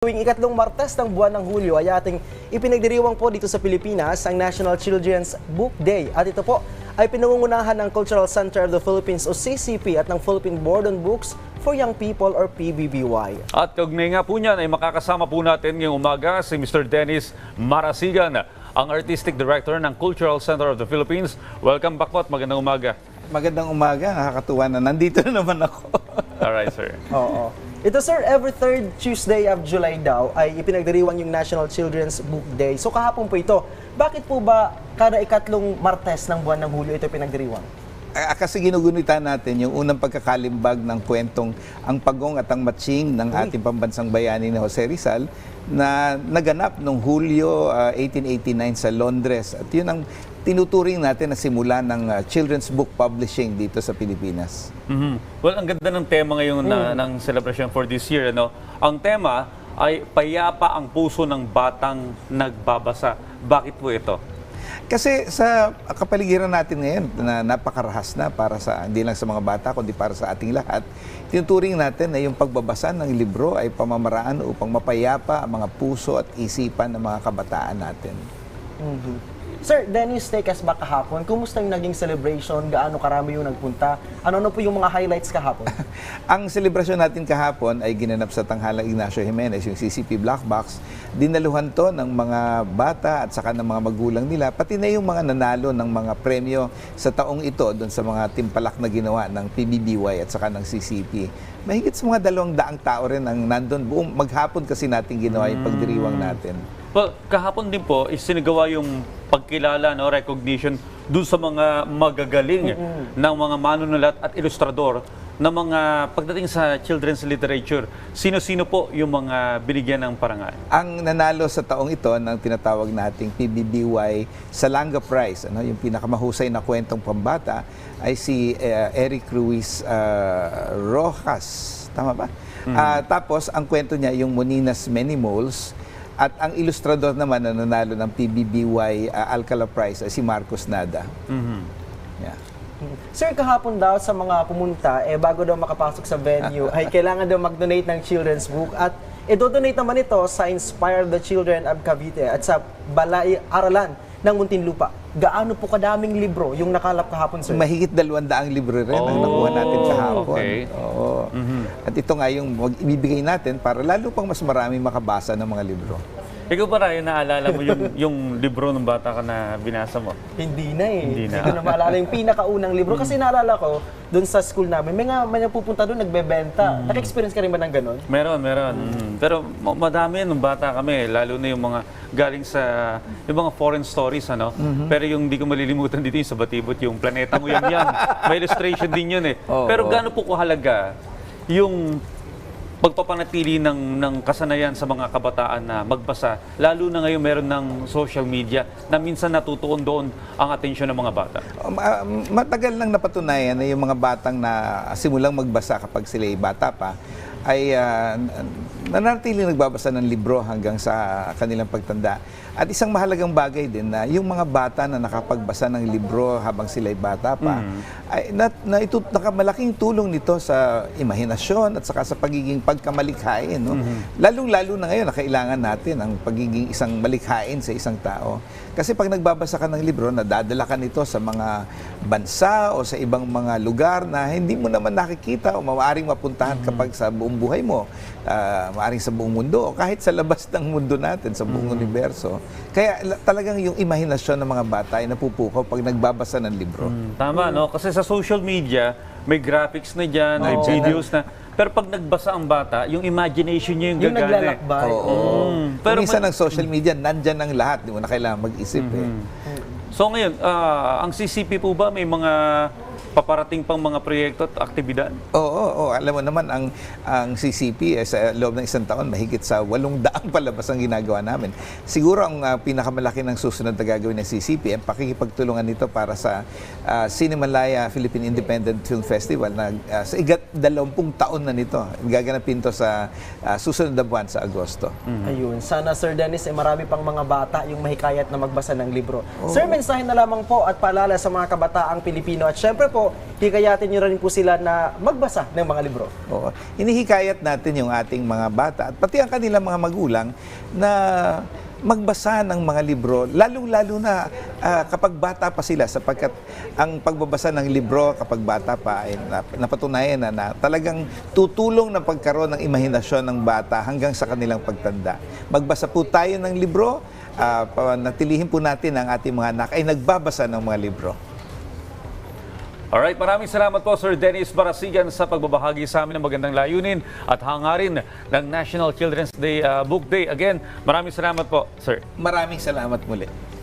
Tuwing ikatlong Martes ng buwan ng Hulyo ay ating ipinagdiriwang po dito sa Pilipinas ang National Children's Book Day. At ito po ay pinangungunahan ng Cultural Center of the Philippines o CCP at ng Philippine Board on Books for Young People or PBBY. At kaugnay nga po niyan ay makakasama po natin ngayong umaga si Mr. Dennis Marasigan, ang Artistic Director ng Cultural Center of the Philippines. Welcome back po at magandang umaga. Magandang umaga, nakakatuwa na nandito na naman ako. Alright, sir. Oo. Ito sir, every third Tuesday of July daw ay ipinagdiriwang yung National Children's Book Day. So kahapon po ito. Bakit po ba kada ikatlong Martes ng buwan ng Hulyo ito pinagdiriwang? Ah, Kasi ginugunita natin yung unang pagkakalimbag ng kwentong Ang Pagong at ang Matching ng ating pambansang bayani ni Jose Rizal na naganap noong Hulyo ah, 1889 sa Londres. At yun ang tinuturing natin na simula ng ah, children's book publishing dito sa Pilipinas. Mhm. Well, ang ganda ng tema ngayon na, ng celebration for this year. Ano? Ang tema ay payapa ang puso ng batang nagbabasa. Bakit po ito? Kasi sa kapaligiran natin ngayon na napakarahas na para sa hindi lang sa mga bata kundi para sa ating lahat, tinuturing natin na yung pagbabasa ng libro ay pamamaraan upang mapayapa ang mga puso at isipan ng mga kabataan natin. Sir, Dennis, take us back kahapon. Kumusta yung naging celebration? Gaano karami yung nagpunta? Ano-ano po yung mga highlights kahapon? Ang selebrasyon natin kahapon ay ginanap sa Tanghalang Ignacio Jimenez, yung CCP Black Box. Dinaluhan to ng mga bata at saka ng mga magulang nila, pati na yung mga nanalo ng mga premyo sa taong ito doon sa mga timpalak na ginawa ng PBBY at saka ng CCP. Mahigit sa mga dalawang daang tao rin ang nandun. Buong maghapon kasi natin ginawa yung pagdiriwang natin. Well, kahapon din po, is sinagawa yung pagkilala, no, recognition dun sa mga magagaling ng mga manunulat at ilustrador ng mga pagdating sa children's literature. Sino-sino po yung mga binigyan ng parangal? Ang nanalo sa taong ito ng tinatawag nating PBBY Salanga Prize, ano, yung pinakamahusay na kwentong pambata, ay si eh, Eric Ruiz ah, Rojas. Tama ba? Ah, tapos, ang kwento niya, yung Moninas Many Moles, at ang ilustrador naman na nanalo ng PBBY ah, Alcala Prize ay si Marcos Nada. Yeah. Sir, kahapon daw sa mga pumunta, eh, bago daw makapasok sa venue, ay kailangan daw mag-donate ng children's book at i-donate naman ito sa Inspire the Children of Cavite at sa Balay Aralan ng Muntinlupa. Gaano po kadaming libro yung nakalap kahapon, sir? Mahigit dalawang daang libro rin ang nakuha natin Oh, kahapon. okay. Oo. At ito nga yung ibibigay natin para lalo pang mas maraming makabasa ng mga libro. Ikaw ba Ryan, naalala mo yung, yung libro ng bata ka na binasa mo? Hindi na eh. Hindi na. ko na maalala yung pinakaunang libro. Kasi naalala ko, doon sa school namin, may nga may pupunta doon, nagbebenta. Naka-experience ka rin ba ng ganun? Meron, meron. Mm. Pero ma- madami nung bata kami, lalo na yung mga galing sa yung mga foreign stories ano. Pero yung hindi ko malilimutan dito yung sa Batibot, yung planeta mo yan yan. May illustration din yun eh. Oo. Pero gaano po kahalaga yung pagpapanatili ng ng kasanayan sa mga kabataan na magbasa, lalo na ngayon meron ng social media na minsan natutuon doon ang atensyon ng mga bata. Um, ah, matagal nang napatunayan na yung mga batang na simulang magbasa kapag sila ay bata pa ay uh, nananatiling nagbabasa ng libro hanggang sa kanilang pagtanda. At isang mahalagang bagay din na yung mga bata na nakapagbasa ng libro habang sila ay bata pa, ay na, na ito, nakamalaking tulong nito sa imahinasyon at saka sa pagiging pagkamalikhain. No? Lalong-lalo na ngayon na kailangan natin ang pagiging isang malikhain sa isang tao. Kasi pag nagbabasa ka ng libro, nadadala ka nito sa mga bansa o sa ibang mga lugar na hindi mo naman nakikita o maaaring mapuntahan kapag sa buong buhay mo, ah, maaaring sa buong mundo o kahit sa labas ng mundo natin, sa buong universo. Kaya la- talagang yung imahinasyon ng mga bata ay napupukaw pag nagbabasa ng libro. Tama, no? Kasi sa social media, may graphics na dyan, may Oo. videos na. Pero pag nagbasa ang bata, yung imagination niya yung Yung gagana. eh. naglalakbay. Oo. Mm. Pero minsan ng social media, nandyan ang lahat. Di mo na kailangan mag-isip eh. So ngayon, ah, ang CCP po ba may mga paparating pang mga proyekto at aktibidad? Oo, oo, oo. alam mo naman ang ang CCP eh, sa loob ng isang taon mahigit sa walong daang palabas ang ginagawa namin. Siguro ang ah, pinakamalaki ng susunod na gagawin ng CCP ang pakikipagtulungan nito para sa uh, Cinemalaya Philippine Independent Film Festival na ah, sa igat dalawampung taon na nito. Gaganapin to sa ah, susunod na buwan sa Agosto. Ayun. Sana Sir Dennis, eh, marami pang mga bata yung mahikayat na magbasa ng libro. Sir, mensahe na lamang po at paalala sa mga kabataang Pilipino at syempre po hikayatin nyo rin po sila na magbasa ng mga libro. Oo. Hinihikayat natin yung ating mga bata at pati ang kanilang mga magulang na magbasa ng mga libro, lalo-lalo na ah, kapag bata pa sila sapagkat ang pagbabasa ng libro kapag bata pa ay nap- napatunayan na, na talagang tutulong na pagkaroon ng imahinasyon ng bata hanggang sa kanilang pagtanda. Magbasa po tayo ng libro, ah, panatilihin po natin ang ating mga anak ay nagbabasa ng mga libro. Alright, maraming salamat po Sir Dennis Barasigan sa pagbabahagi sa amin ng magandang layunin at hangarin ng National Children's Day uh, Book Day. Again, maraming salamat po, Sir. Maraming salamat muli.